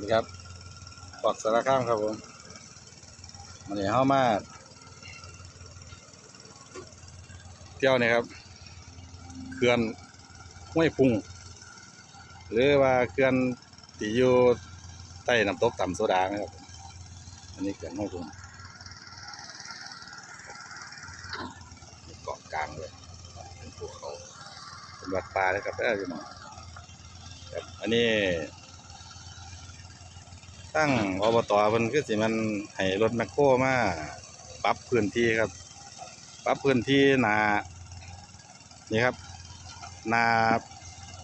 วัสดีครับปอกสารข้ามครับผมวันนี้เข้ามาเที่ยวนี่ครับเขื่อนห้วยพุง หรือว่าเขื่อนที่อยู่ใต้น้ำตกต่ำโซดานะครับอันนี้เขื่อนห้วยพุงเกาะกลางเลยเป็นภูเขาเป็นวัดป่าเลยครับได้อพี่น้องครับอันนี้ ตั้งอบตเพิ่นคือสิมันให้รถแมคโครมาปรับพื้นที่ครับ ปรับพื้นที่นานี่ครับ นา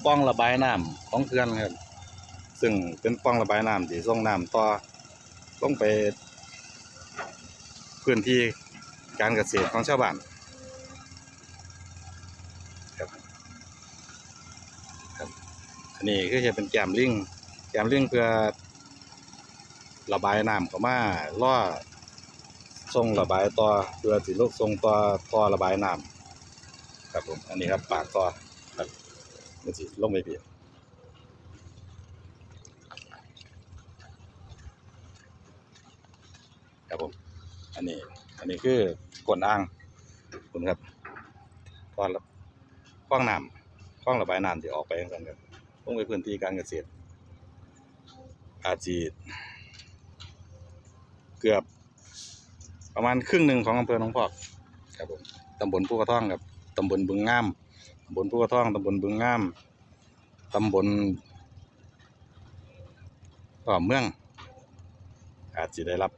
ป้องระบายน้ำของเขื่อนครับ ซึ่งเป็นป้องระบายน้ำที่ส่งน้ำต่อลงไป พื้นที่การเกษตรของชาวบ้านครับครับอันนี้คือจะเป็นแกมลิงแกมลิงเพื่อ ระบายน้ำเข้ามาล่อส่งระบายต่อเพื่อสิลูกส่งต่อท่อระบายน้ำครับผมอันนี้ครับปากต่อครับมันสิลงไปเปียกครับผมอันนี้อันนี้คือกวนอ่างคุณครับท่อระคล้องน้ำคล้องระบายน้ำที่ออกไปกันครับลงไปพื้นที่การเกษตรอาจจี เกือบ ประมาณครึ่งหนึ่งของอำเภอหนองพอกครับผมตำบลผู้กระท่องครับตำบลบึงงามตำบลผู้กระท่องตำบลบึงงามตำบลก็เมือง อาจจะได้รับ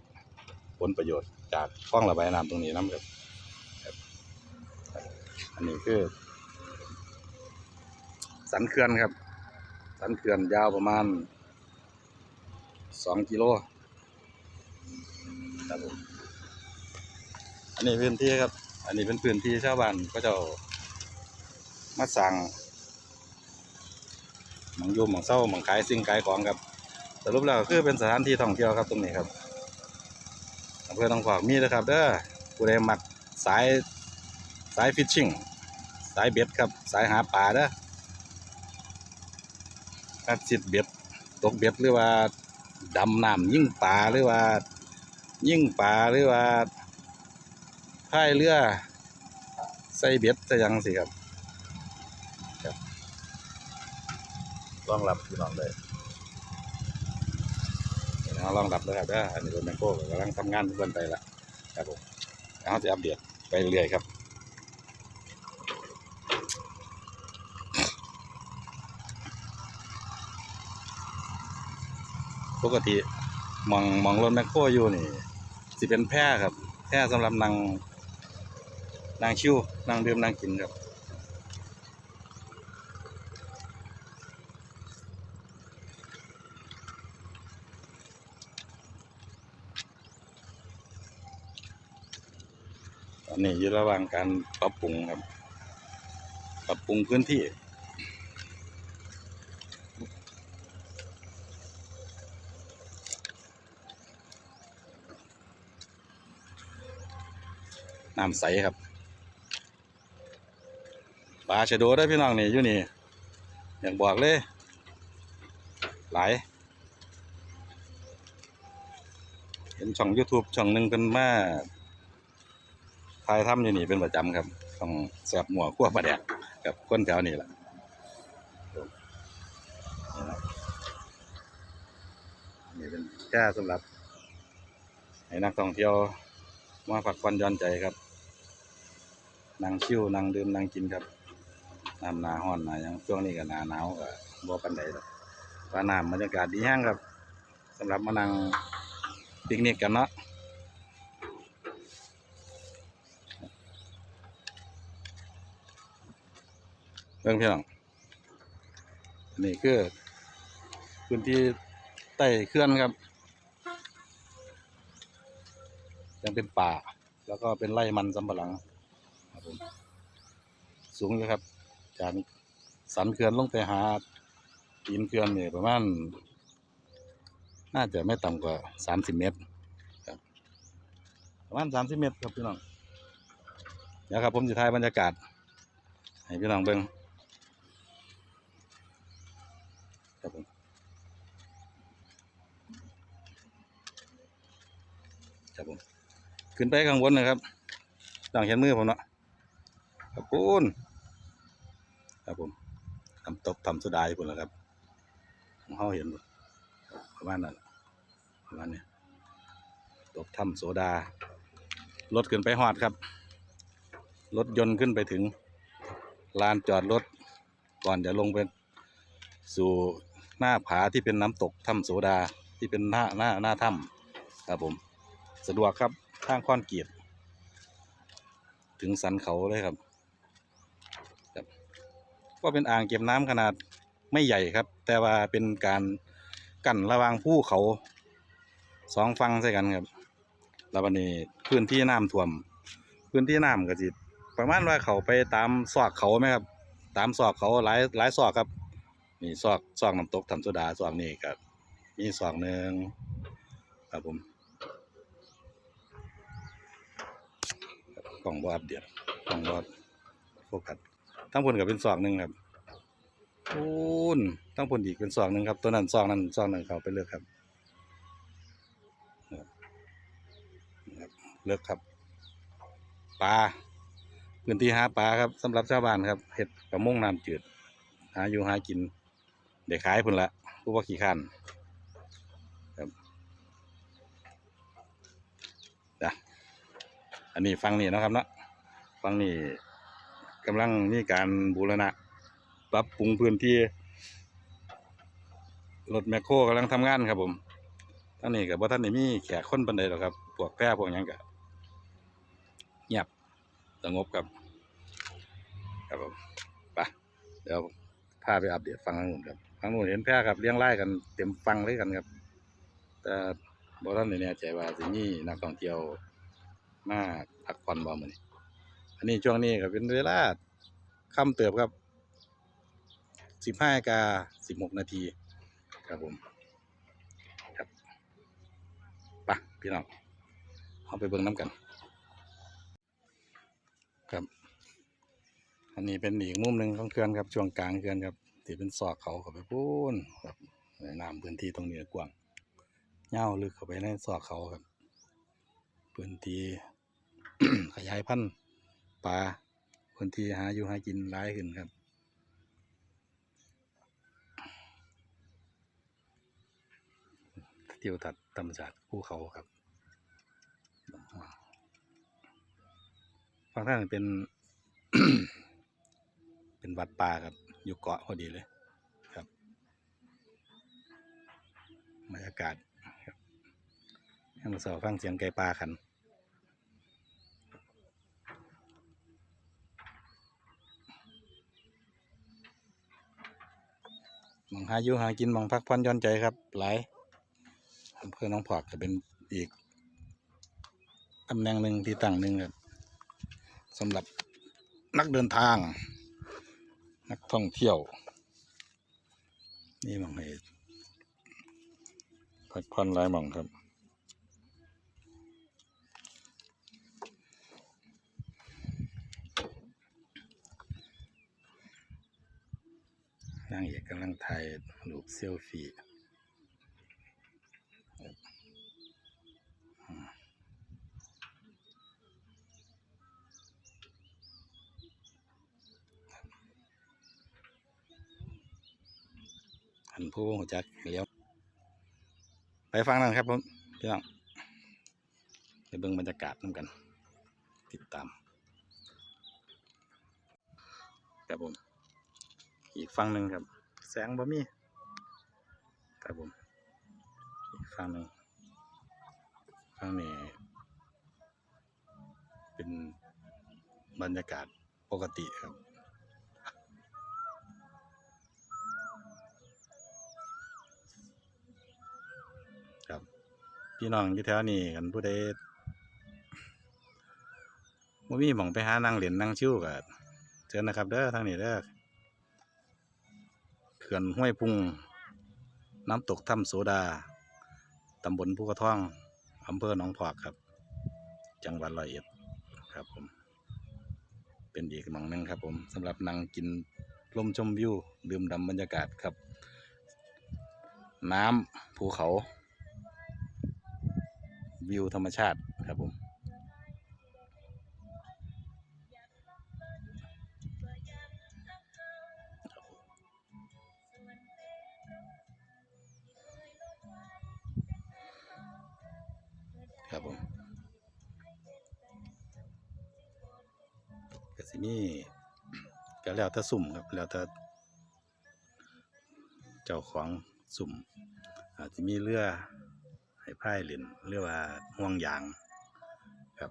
ผลประโยชน์จากคลองระบายน้ำตรงนี้นะครับ อันนี้คือ สันเขื่อนครับ สันเขื่อนยาวประมาณสองกิโล ครับผมอันนี้พื้นที่ครับ อันนี้เป็นพื้นที่ชาวบ้านก็จะมาสั่งหมองอยูหมองเศร้าหมองขายสิ่งขายของครับสรุปแล้วก็คือเป็นสถานที่ท่องเที่ยวครับตรงนี้ครับอำเภอหนองขวากมีนะครับเด้อผู้ใดมักสายสายฟิชชิ่งสายเบ็ดครับ สายหาปลาเด้อนักจิตเบ็ดตกเบ็ดหรือว่าดำน้ำยิ่งปลาหรือว่า ยิ่งปลาหรือว่าพายเรือใส่เบ็ดใส่หยังสิครับครับลองรับพี่น้องเลยเราลองรับเลยครับเด้ออันนี้รถแมคโครกำลังทำงานเพื่อนไปละครับผมแล้วเราจะอัปเดตไปเรื่อยครับปกติ มองมองรถแมคโครอยู่นี่สิเป็นแพร่ครับ แพร่สำหรับนางนางชิวนางดื่มนางกินครับตอนนี้อยู่ระหว่างการปรับปรุงครับ ปรับปรุงพื้นที่ น้ำใสครับปลาชะโดได้พี่น้องนี่อยู่นี่อยากบอกเลยหลายเห็นช่อง YouTube ช่องหนึ่งเป็นมาถ่ายทำอยู่นี่เป็นประจำครับช่องแสบหมัวขั้วปลาแดกกับคนแถวนี้แหละนี่เป็นแค่สำหรับ ให้นักท่องเที่ยวมาพักผ่อนย่อนใจครับ นั่งชิวนั่งดื่มนั่งกินครับน้ำหนาห้อนนาหยังช่วงนี้ก็หนาหนาวก็บ่ปันใดหรอกว่าน้ำบรรยากาศดีแห้งครับสำหรับมานั่งปิกนิกกันเนาะเรื่องพี่น้องนนี่คือพื้นที่ใต้เขื่อนครับ ยังเป็นป่า แล้วก็เป็นไร่มันสำปะหลังับผมสูงเลยครับ จากสันเขื่อนลงไปหาดอินเขื่อนเนี่ยประมาณน่าจะไม่ต่ำกว่าสามสิบเมตรครับประมาณสามสิบเมตรครับพี่น้องเดี๋ยวครับผมจะถ่ายบรรยากาศ ให้พี่น้องเบิ้งครับผมครับผมขึ้นไปข้างบนนะครับต้องเห็นมือผมเนาะ ครับปูนครับผมทำตกทำสุดาอยู่พุ่นแล้วครับของเขาเห็นบ่ประมาณนั้นประมาณนี้ตกทำโซดารถขึ้นไปหอดครับ รถยนต์ขึ้นไปถึงลานจอดรถ ก่อนจะลงไปสู่หน้าผาที่เป็นน้ำตกถ้ำโสดาที่เป็นหน้าหน้าหน้าถ้ำครับผม สะดวกครับข้างคอนกรีตถึงสันเขาเลยครับ ก็เป็นอ่างเก็บน้ำขนาดไม่ใหญ่ครับ แต่ว่าเป็นการกั้นระหว่างภูเขาสองฝั่งใส่กันครับ แล้ววันนี้พื้นที่น้ำท่วม พื้นที่น้ำก็สิประมาณว่าเขาไปตามซอกเขาไหมครับ ตามซอกเขาหลายหลายซอกครับนี่ซอกซอกน้ำตกทำโซดาซอกนี่ก็มีซอกหนึ่งครับผมกล่องบออัปเดียกล่องบอโฟกัส ทั้งพนก็เป็นซอกหนึ่งครับปูนทั้งพนอีกเป็นซอกหนึ่งครับ ตัวนั้นซอกนั้นซอกนั้นเขาไปเลือกครับครับเลือกครับปลาพื้นที่หาปลาครับสำหรับชาวบ้านครับเห็ดประมงน้ำจืด หาอยู่หากินเด็กขายพุ่นละผู้ว่าขี้ข้นครับนะอันนี้ฟังนี่นะครับเนาะฟังนี่ กำลังมีการบูรณะ ปรับปรุงพื้นที่รถแมคโครกำลังทำงานครับผมท่านนี้กับว่าท่านนี่มีแขกคนปันใดหรอกครับพวกแพร่พวกหยังกับเงียบสงบครับ ครับผมไปเดี๋ยวพาไปอัปเดตฟังทางนู้นครับฟังนู้นเห็นแพร่ครับเลี้ยงไล่กันเต็มฟังเลยกันครับ แต่บ่ท่านนี่แน่ใจว่าสิมีนักท่องเที่ยวมาพักผ่อนบ่มือนี้ อันนี้ช่วงนี้ก็เป็นเวลาค่ำเติบครับ15นาฬิกา16นาทีครับผมครับไปพี่น้องเอาไปเบิ่งน้ำกัน ครับ อันนี้เป็นอีกมุมหนึ่งของเขื่อนครับช่วงกลางเขื่อนครับที่เป็นซอกเขาเข้าไปพูนครับในน้ำพื้นที่ตรงนี้กว้างเง่าลึกเข้าไปในซอกเขาครับ พื้นที่ขยายพันธุ์ ปลาพื้นที่หาอยู่หากินร้ายขึ้นครับทิวทัศน์ธรรมชาติภูเขาครับฝั่งท่านเป็น เป็นวัดป่าครับ อยู่เกาะพอดีเลยครับบรรยากาศครับยังสอฟังเสียงไก่ป่าคัน มองหาอยู่หากินมองพักผ่อนย่อนใจครับ หลายอำเภอหน้องผอกจะเป็นอีกตำแหน่งหนึ่งที่ตั้งหนึ่งครับสำหรับนักเดินทาง นักท่องเที่ยว นี่มองเห็นพักผ่อนหลายมองครับ นางเอกกำลังถ่ายรูปเซลฟี่อันผู้หัวจักเลี้ยว ไปฟังนั่นครับผมพี่น้องไปเบิ่งบรรยากาศน้ำกัน ติดตามครับผม อีกฝั่งหนึ่งครับ แสงบ่มีครับผมอีกฝั่งหนึ่งฝั่งนี้เป็นบรรยากาศปกติครับครับ พี่น้องอยู่แถวนี้กันผู้ใดบ่มีหม่องไปหานั่งเหรียญนั่งชิวก็เชิญนะครับเด้อทางนี้เด้อเขื่อนห้วยพุง น้ำตกถ้ำโสดา ตำบลภูกระท่องอำเภอหนองพอกครับ จังหวัดร้อยเอ็ดครับผม เป็นอีกหม่องหนึงครับผมสำหรับนั่งกินลมชมวิวดื่มด่ำบรรยากาศครับ น้ำภูเขา วิวธรรมชาติ มีก็แล้วแต่สุ่มครับแล้วแต่เจ้าของสุ่ม อาจจะมีเรือให้พายเล่นเรือว่าห่วงยางครับ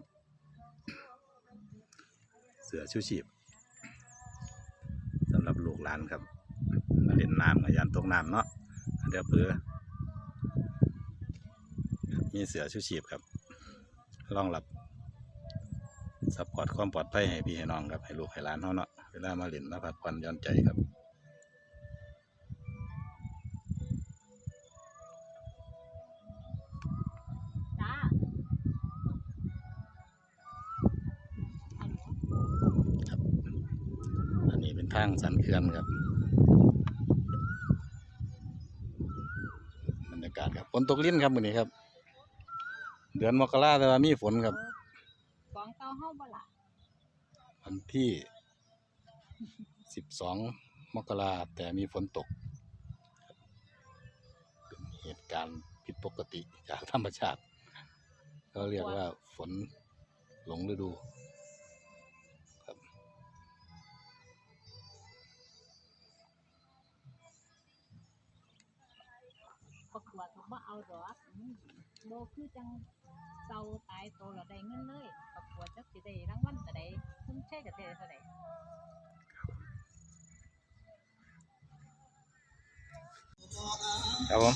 เสือชูชีพสำหรับลูกหลานครับมาเล่นน้ำกับยานตกน้ำเนาะเดี๋ยวเพื่อมีเสือชูชีพครับรองรับ ซัพพอร์ตความปลอดภัยให้พี่ให้น้องครับให้ลูกให้หลานเขาเนาะเวลามาเล่นมาพักผ่อนย่อนใจครับอันนี้เป็นทางสันเขื่อนครับบรรยากาศครับฝนตกลิ้นครับมื้อนี้ครับ เดือนมกราแต่ว่ามีฝนครับ กองเต้าเฮาบ่ล่ะ วัน ที่สิบสองมกราแต่มีฝนตก เป็นเหตุการณ์ผิดปกติจากธรรมชาติก็เรียกว่าฝนหลงฤดูครับประกวดก็บ่เอาดอกอืมโลคือจังเซาตายโตแล้วได้ เท่าใดครับผม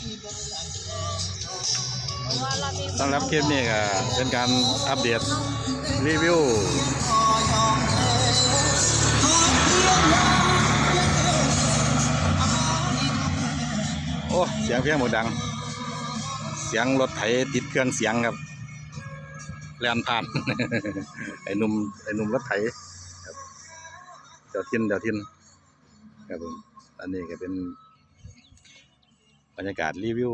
เพราะว่าเรามีสำหรับคลิปนี้ก็เป็นการอัปเดตรีวิวโอ้ เสียงเพียงหมดดัง เสียงรถไถติดเครื่องเสียงครับแล่นผ่าน ไอ้หนุ่มไอ้หนุ่มรถไถครับ เดี๋ยวทินเดี๋ยวทินครับผมอันนี้ก็เป็นบรรยากาศรีวิว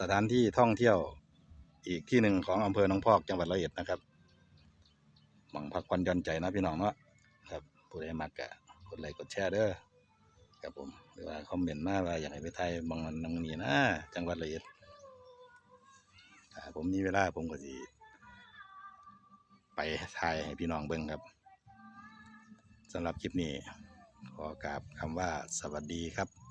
สถานที่ท่องเที่ยวอีกที่หนึ่งของอำเภอหนองพอกจังหวัดร้อยเอ็ดนะครับหวังพักผ่อนย่อนใจนะพี่น้องเนาะครับผู้ใดมักกะกดไลค์กดแชร์เด้อครับผมหรือว่าคอมเมนต์มาว่าอยากให้ไปไทยบางนั้นงนีนะจังหวัดร้อยเอ็ดผมมีเวลาผมก็สิไปไทยให้พี่น้องเบิ่งครับ สำหรับคลิปนี้ ขอกราบคำว่าสวัสดีครับ